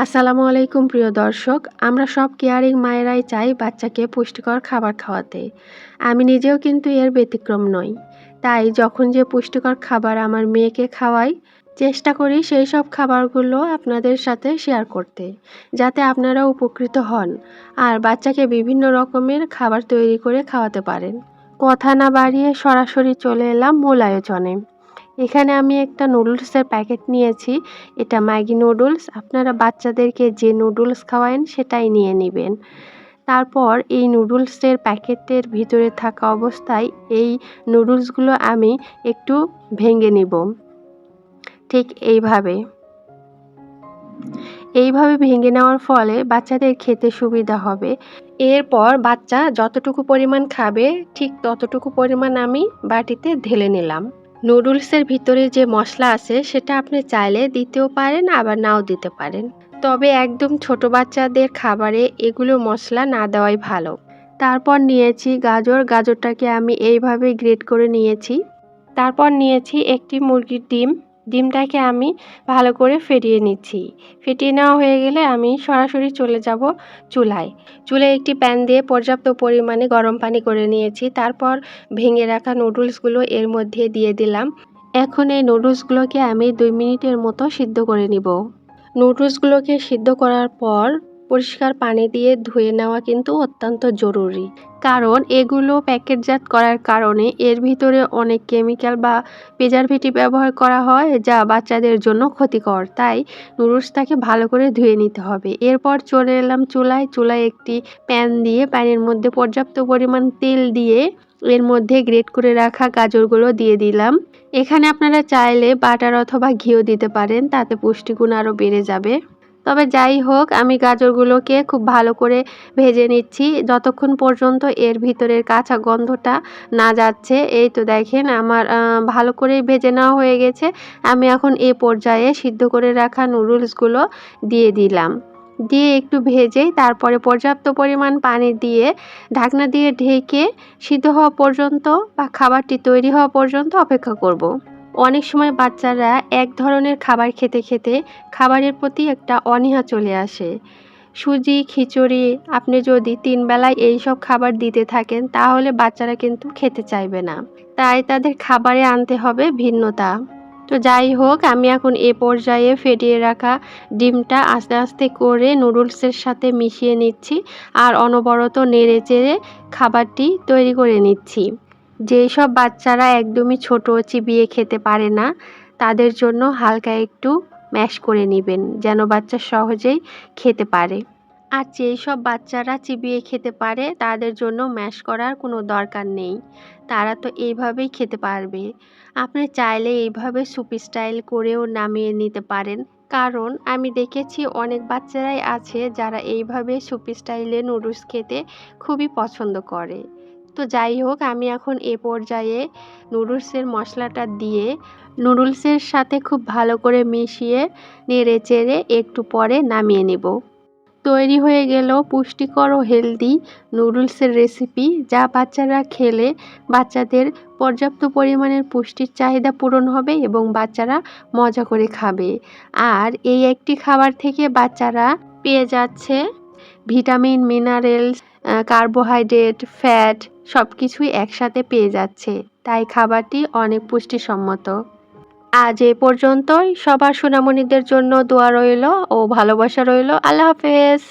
আসসালামু আলাইকুম, প্রিয় দর্শক। আমরা সব কেয়ারিং মায়েরাই চাই বাচ্চাকে পুষ্টিকর খাবার খাওয়াতে। আমি নিজেও কিন্তু এর ব্যতিক্রম নই। তাই যখন যে পুষ্টিকর খাবার আমার মেয়েকে খাওয়াই, চেষ্টা করি সেই সব খাবারগুলো আপনাদের সাথে শেয়ার করতে, যাতে আপনারা উপকৃত হন আর বাচ্চাকে বিভিন্ন রকমের খাবার তৈরি করে খাওয়াতে পারেন। কথা না বাড়িয়ে সরাসরি চলে এলাম মূল আয়োজনে। এখানে আমি একটা নুডলসের প্যাকেট নিয়েছি। এটা ম্যাগি নুডলস। আপনারা বাচ্চাদেরকে যে নুডলস খাওয়ায়েন সেটাই নিয়ে নেবেন। তারপর এই নুডলসের প্যাকেটের ভিতরে থাকা অবস্থায় এই নুডলসগুলো আমি একটু ভেঙে নিব। ঠিক এইভাবে। এইভাবে ভেঙে নেওয়ার ফলে বাচ্চাদের খেতে সুবিধা হবে। এরপর বাচ্চা যতটুকু পরিমাণ খাবে, ঠিক ততটুকু পরিমাণ আমি বাটিতে ঢেলে নিলাম। নুডলসের ভিতরে যে মশলা আছে, সেটা আপনি চাইলে দিতেও পারেন, আবার নাও দিতে পারেন। তবে একদম ছোট বাচ্চাদের খাবারে এগুলো মশলা না দেওয়াই ভালো। তারপর নিয়েছি গাজর। গাজরটাকে আমি এইভাবে গ্রেট করে নিয়েছি। তারপর নিয়েছি একটি মুরগির ডিম। ডিমটাকে আমি ভালো করে ফেটিয়ে নিচ্ছি। ফেটিয়ে নেওয়া হয়ে গেলে আমি সরাসরি চলে যাব চুলায়। চুলে একটি প্যান দিয়ে পর্যাপ্ত পরিমাণে গরম পানি করে নিয়েছি। তারপর ভেঙে রাখা নুডলসগুলো এর মধ্যে দিয়ে দিলাম। এখন এই নুডলসগুলোকে আমি দুই মিনিটের মতো সিদ্ধ করে নিব। নুডলসগুলোকে সিদ্ধ করার পর পরিষ্কার পানি দিয়ে ধুয়ে নেওয়া কিন্তু অত্যন্ত জরুরি। কারণ এগুলো প্যাকেটজাত করার কারণে এর ভিতরে অনেক কেমিক্যাল বা প্রিজারভেটিভ ব্যবহার করা হয় যা বাচ্চাদের জন্য ক্ষতিকর। তাই নুডলসটাকে ভালো করে ধুয়ে নিতে হবে। এরপর চলে এলাম চুলায়। চুলায় একটি প্যান দিয়ে প্যানের মধ্যে পর্যাপ্ত পরিমাণ তেল দিয়ে এর মধ্যে গ্রেট করে রাখা গাজরগুলো দিয়ে দিলাম। এখানে আপনারা চাইলে বাটার অথবা ঘিও দিতে পারেন, তাতে পুষ্টিগুণ আরও বেড়ে যাবে। তবে যাই হোক, আমি গাজরগুলোকে খুব ভালো করে ভেজে নিচ্ছি। যতক্ষণ পর্যন্ত এর ভিতরের কাঁচা গন্ধটা না যাচ্ছে, এই তো দেখেন আমার ভালো করে ভেজে নেওয়া হয়ে গেছে। আমি এখন এ পর্যায়ে সিদ্ধ করে রাখা নুডলসগুলো দিয়ে দিলাম। দিয়ে একটু ভেজেই তারপরে পর্যাপ্ত পরিমাণ পানি দিয়ে ঢাকনা দিয়ে ঢেকে সিদ্ধ হওয়া পর্যন্ত বা খাবারটি তৈরি হওয়া পর্যন্ত অপেক্ষা করব। অনেক সময় বাচ্চারা এক ধরনের খাবার খেতে খেতে খাবারের প্রতি একটা অনীহা চলে আসে। সুজি, খিচুড়ি, আপনি যদি তিন বেলায় এই সব খাবার দিতে থাকেন, তাহলে বাচ্চারা কিন্তু খেতে চাইবে না। তাই তাদের খাবারে আনতে হবে ভিন্নতা। তো যাই হোক, আমি এখন এ পর্যায়ে ফেটিয়ে রাখা ডিমটা আস্তে আস্তে করে নুডলসের সাথে মিশিয়ে নিচ্ছি আর অনবরত নেড়ে চেড়ে খাবারটি তৈরি করে নিচ্ছি। যেই সব বাচ্চারা একদমই ছোট চিবিয়ে খেতে পারে না, তাদের জন্য হালকা একটু ম্যাশ করে নেবেন, যেন বাচ্চা সহজেই খেতে পারে। আর যেই সব বাচ্চারা চিবিয়ে খেতে পারে, তাদের জন্য ম্যাশ করার কোনো দরকার নেই। তারা তো এইভাবেই খেতে পারবে। আপনি চাইলে এইভাবে সুপ স্টাইল করেও নামিয়ে নিতে পারেন। কারণ আমি দেখেছি অনেক বাচ্চারাই আছে যারা এইভাবে সুপ স্টাইলে নুডলস খেতে খুবই পছন্দ করে। তো যাই হোক, আমি এখন এ পর্যায়ে নুডলসের মশলাটা দিয়ে নুডলসের সাথে খুব ভালো করে মিশিয়ে নেড়ে চেড়ে একটু পরে নামিয়ে নেব। তৈরি হয়ে গেল পুষ্টিকর ও হেলদি নুডলসের রেসিপি, যা বাচ্চারা খেলে বাচ্চাদের পর্যাপ্ত পরিমাণের পুষ্টির চাহিদা পূরণ হবে এবং বাচ্চারা মজা করে খাবে। আর এই একটি খাবার থেকে বাচ্চারা পেয়ে যাচ্ছে ভিটামিন, মিনারেলস কার্বোহাইড্রেট, ফ্যাট সব কিছুই একসাথে পেয়ে যাচ্ছে। তাই খাবারটি অনেক পুষ্টিসম্মত। আজ এ পর্যন্তই। সবার সুনামনিদের জন্য দোয়া রইল ও ভালোবাসা রইল। আল্লাহ হাফেজ।